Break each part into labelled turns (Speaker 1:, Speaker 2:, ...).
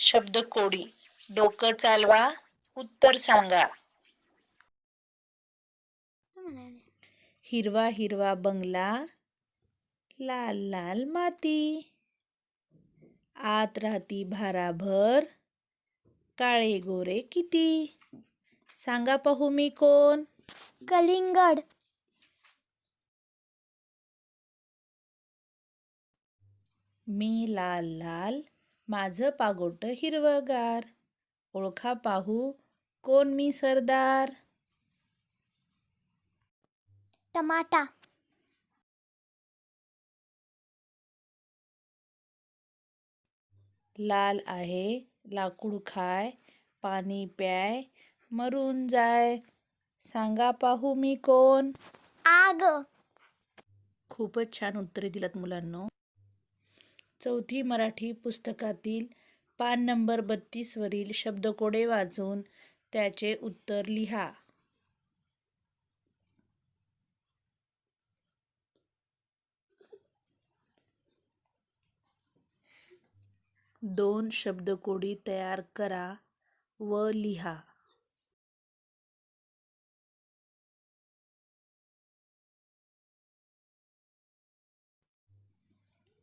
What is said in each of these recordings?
Speaker 1: शब्दकोडी डोकं चालवा उत्तर सांगा. हिरवा हिरवा बंगला लाल लाल माती. आत राहती भाराभर काळे गोरे किती. सांगा पाहू मी कोण?
Speaker 2: कलिंगड.
Speaker 1: मी लाल लाल माझं पागोट हिरवगार. ओळखा पाहू कोण मी सरदार?
Speaker 2: टमाटा.
Speaker 1: लाल आहे लाकूड खाय पाणी प्याय मरून जाय. सांगा पाहू मी कोण?
Speaker 2: आग.
Speaker 1: खूपच छान उत्तरे दिलात मुलांनो. चौथी मराठी पुस्तकातील पान नंबर बत्तीसवरील शब्दकोडे वाचून त्याचे उत्तर लिहा. दोन शब्दकोडी तयार करा व लिहा.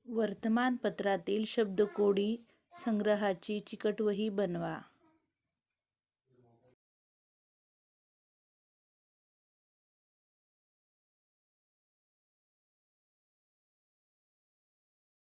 Speaker 1: वर्तमानपत्रातील शब्दकोडी संग्रहाची चिकटवही बनवा.